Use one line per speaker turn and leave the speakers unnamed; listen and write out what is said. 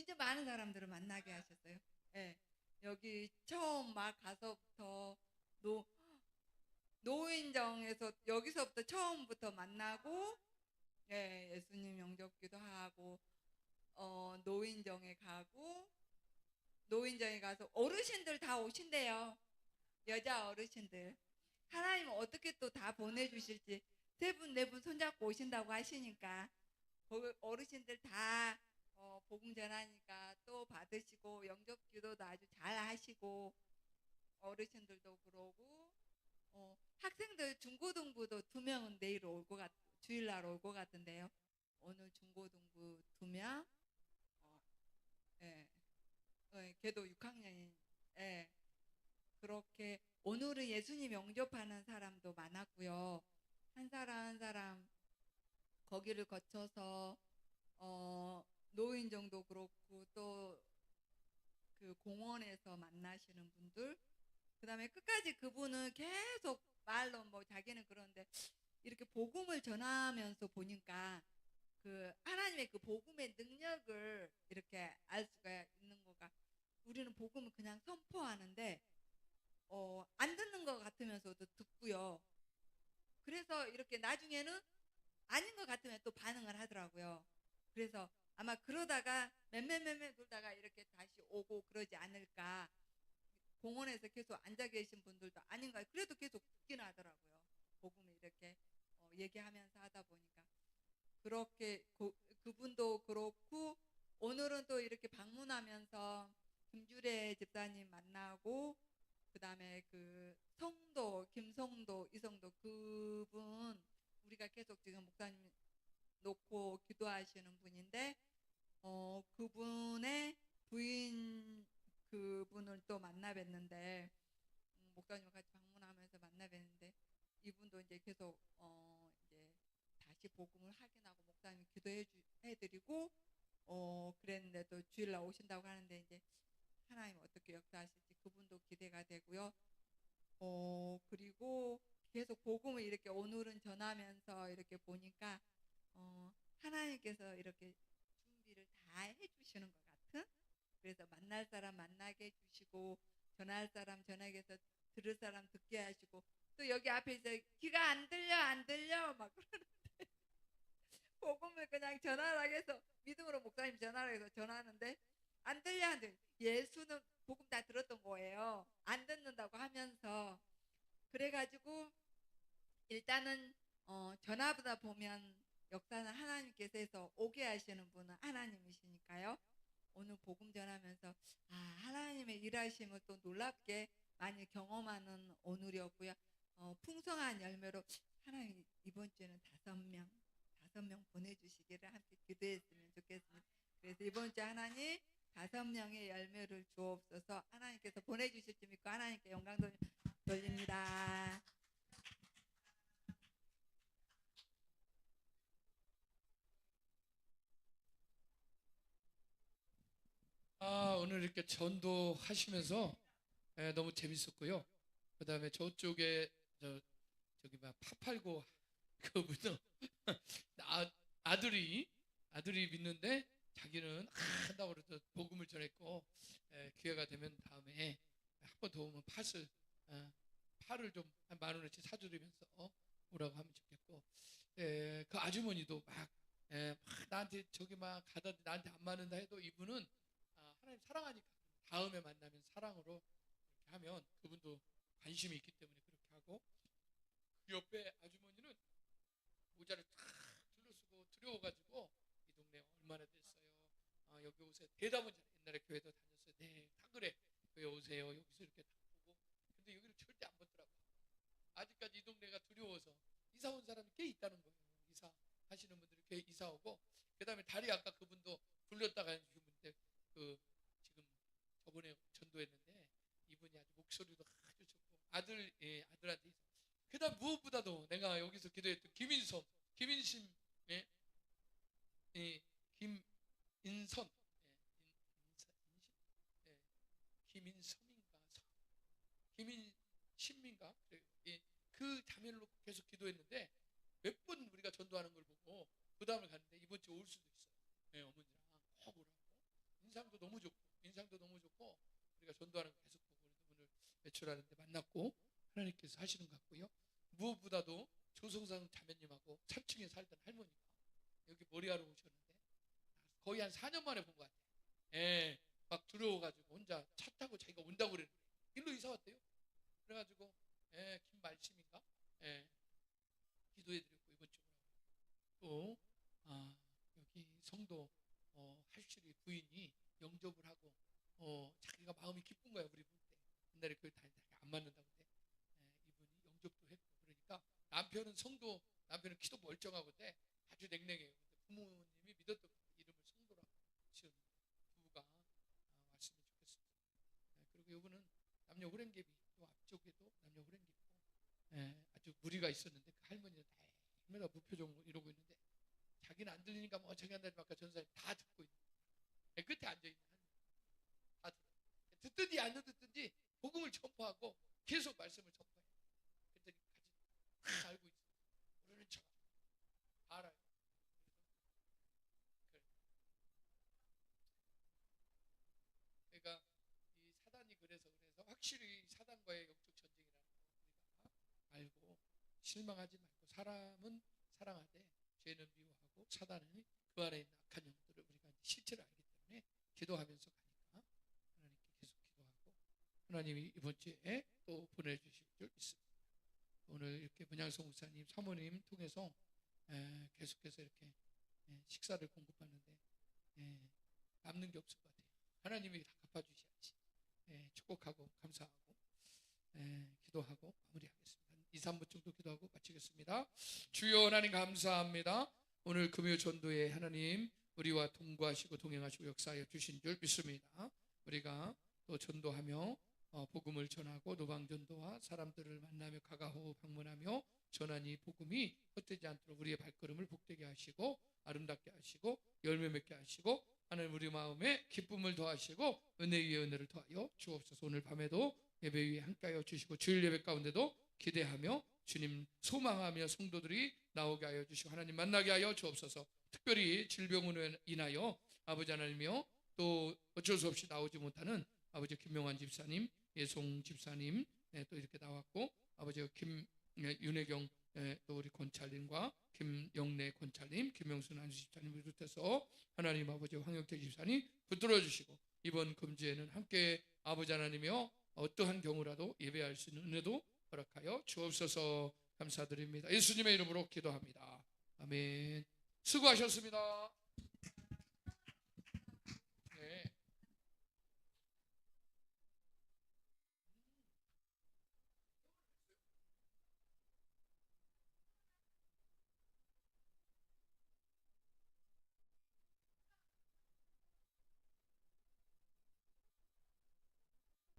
진짜 많은 사람들을 만나게 하셨어요. 예. 여기 처음 막 가서부터 노 노인정에서 여기서부터 처음부터 만나고 예, 예수님 영접기도 하고 어, 노인정에 가고 노인정에 가서 어르신들 다 오신대요. 여자 어르신들. 하나님 어떻게 또 다 보내주실지 세 분 네 분 손잡고 오신다고 하시니까 거- 어르신들 다 어, 복음 전하니까 또 받으시고 영접 기도도 아주 잘 하시고 어르신들도 그러고 어, 학생들 중고등부도 두 명은 내일 올 것 같, 주일날 올 것 같은데요. 오늘 중고등부 두 명, 어, 예, 어, 걔도 6학년인, 예, 그렇게 오늘은 예수님 영접하는 사람도 많았고요. 한 사람 한 사람 거기를 거쳐서 어, 노인정도 그렇고 또 그 공원에서 만나시는 분들 그다음에 끝까지 그분은 계속 말로 뭐 자기는 그런데 이렇게 복음을 전하면서 보니까 그 하나님의 그 복음의 능력을 이렇게 알 수가 있는 거가 우리는 복음을 그냥 선포하는데 어, 안 듣는 것 같으면서도 듣고요. 그래서 이렇게 나중에는 아닌 것 같으면 또 반응을 하더라고요. 그래서 아마 그러다가 맴매맴매 돌다가 이렇게 다시 오고 그러지 않을까. 공원에서 계속 앉아 계신 분들도 아닌가. 그래도 계속 듣긴 하더라고요. 복음을 이렇게 어, 얘기하면서 하다 보니까. 그렇게 고- 그분도 그렇고 오늘은 또 이렇게 방문하면서 김주래 집사님 만나고 그다음에 그 성도 김성도 이성도 그분 우리가 계속 지금 목사님 놓고 기도하시는 분인데 어 그분의 부인 그분을 또 만나 뵀는데 음, 목사님과 같이 방문하면서 만나 뵀는데 이분도 이제 계속 어 이제 다시 복음을 확인하고 목사님 기도해 주 해드리고 어 그랬는데 또 주일날 오신다고 하는데 이제 하나님 어떻게 역사하실지 그분도 기대가 되고요. 어 그리고 계속 복음을 이렇게 오늘은 전하면서 이렇게 보니까 어 하나님께서 이렇게 다 해주시는 것 같은? 그래서 만날 사람 만나게 해주시고 전할 사람 전하게 해서 들을 사람 듣게 하시고 또 여기 앞에서 귀가 안 들려 안 들려? 막 그러는데. 복음을 그냥 전하라고 해서 믿음으로 목사님 전하라고 해서 전하는데 안 들려 안 들려. 예수는 복음 다 들었던 거예요. 안 듣는다고 하면서. 그래가지고 일단은 어, 전화보다 보면 역사는 하나님께서 해서 오게 하시는 분은 하나님이시니까요. 오늘 복음 전하면서 아 하나님의 일하심을 또 놀랍게 많이 경험하는 오늘이었고요. 어, 풍성한 열매로 하나님 이번 주에는 다섯 명 다섯 명 보내주시기를 함께 기도했으면 좋겠습니다. 그래서 이번 주 하나님 다섯 명의 열매를 주옵소서 하나님께서 보내주실 줄 믿고 하나님께 영광 돌- 돌립니다.
아, 오늘 이렇게 전도하시면서 예, 너무 재밌었고요. 그 다음에 저쪽에, 저, 저기, 막, 파팔고 그분은 아, 아들이, 아들이 믿는데 자기는 한다고 그래서 복음을 전했고, 예, 기회가 되면 다음에 한 번 더 오면 팥을, 어, 팔을 좀한 만 원어치 사주드리면서 오라고 하면 좋겠고, 예, 그 아주머니도 막, 예, 막 나한테 저기 막 가다 나한테 안 맞는다 해도 이분은 아, 하나님 사랑하니까 다음에 만나면 사랑으로 이렇게 하면 그분도 관심이 있기 때문에 그렇게 하고 그 옆에 아주머니는 모자를 탁 둘러쓰고 들여워가지고 이 동네 얼마나 됐어요? 아, 여기 오세요. 대답은 잘 옛날에 교회도 다녔어요. 네, 다 그래. 교회 오세요. 여기서 이렇게 다 보고 근데 여기를 절대 안 보더라고. 아직까지 이 동네가 두려워서 이사 온 사람이 꽤 있다는 거예요. 이사 하시는 분들이 꽤 이사 오고 그다음에 다리 아까 그분도 불렸다가 그분인데 그 지금 저번에 전도했는데 이분이 아주 목소리도 아주 좋고 아들 예, 아들한테 그다음 무엇보다도 내가 여기서 기도했던 김인성 김인심 예, 예, 김인선 예, 인, 인선 인심 예, 김인섬인가? 성 김인심인가? 그래, 예, 그 자매를 놓고 계속 기도했는데 몇 번 우리가 전도하는 걸 보고 그 다음을 갔는데 이번 주올 수도 있어요. 예, 어머니랑 꼭 오라고. 인사 인상도 너무 좋고 인상도 너무 좋고 우리가 전도하는 거 계속 보고 오늘 외출하는데 만났고 하나님께서 하시는 것 같고요. 무엇보다도 조성상 자매님하고 3층에 살던 할머니가 여기 머리하러 오셨는데 거의 한 4년 만에 본 것 같아요. 예, 막 들어와가지고 혼자 차 타고 자기가 온다고 그랬는데 일로 이사 왔대요. 그래가지고 예, 김말씀인가? 예, 기도해드렸고 이번 주로 또 아, 여기 성도 어, 할실이 부인이 영접을 하고 어, 자기가 마음이 기쁜 거야 우리 볼 때. 옛날에 교회 때안 맞는다고 때 예, 이분이 영접도 했고 그러니까 남편은 성도 남편은 키도 멀쩡하고데 아주 냉랭해요. 부모님이 믿었던. 이름을 성도라고 지었는데 부부가 아, 왔으면 좋겠습니다. 예, 그리고 이분은 남녀 호랭개비 또 앞쪽에도 남녀 호랭개비고 예, 아주 무리가 있었는데 그 할머니는 날마다 무표정으로 이러고 있는데 자기는 안 들리니까 뭐 저기 한다니 아까 전사님 다 듣고 있는 거예요. 끝에 앉아 있는 할머니 다. 듣든지 안 듣든지 복음을 전파하고 계속 말씀을 전파해. 그랬더니 가지 다 알고 있어. 모르는 척. 다 알아요. 그래. 그러니까 이 사단이 그래서 그래서 확실히 사단과의 영적 전쟁이라는 거 우리가 알고 실망하지 말고 사람은 사랑하되 죄는 미워하고 사단은 그 안에 있는 악한 영들을 우리가 실체를 알기 때문에 기도하면서 가니까 하나님께 계속 기도하고 하나님이 이번 주에 또 보내주실 줄 믿습니다. 오늘 이렇게 문양성 목사님 사모님 통해서 에, 계속해서 이렇게 에, 식사를 공급하는데 에, 남는 게 없을 것 같아요. 하나님이 다 갚아주셔야지. 에, 축복하고 감사하고 에, 기도하고 마무리하겠습니다. 2, 3분 정도 기도하고 마치겠습니다. 주여 하나님 감사합니다. 오늘 금요 전도에 하나님 우리와 동거하시고 동행하시고 역사하여 주신 줄 믿습니다. 우리가 또 전도하며 어, 복음을 전하고 노방 전도와 사람들을 만나며 가가호 방문하며 전한 이 복음이 헛되지 않도록 우리의 발걸음을 복되게 하시고 아름답게 하시고 열매 맺게 하시고 하나님 우리 마음에 기쁨을 더하시고 은혜 위에 은혜를 더하여 주옵소서. 오늘 밤에도 예배 위에 함께하여 주시고 주일 예배 가운데도 기대하며 주님 소망하며 성도들이 나오게 하여 주시고 하나님 만나게 하여 주옵소서. 특별히 질병으로 인하여 아버지 하나님이여 또 어쩔 수 없이 나오지 못하는 아버지 김명환 집사님 예송 집사님 예, 또 이렇게 나왔고 아버지 김윤혜경 예, 또 우리 권찰님과 김영래 권찰님 김명순 안수 집사님을 비롯해서 하나님 아버지 황영태 집사님 붙들어 주시고 이번 금주에는 함께 아버지 하나님이여 어떠한 경우라도 예배할 수 있는 은혜도 허락하여 주옵소서 감사드립니다. 예수님의 이름으로 기도합니다. 아멘. 수고하셨습니다.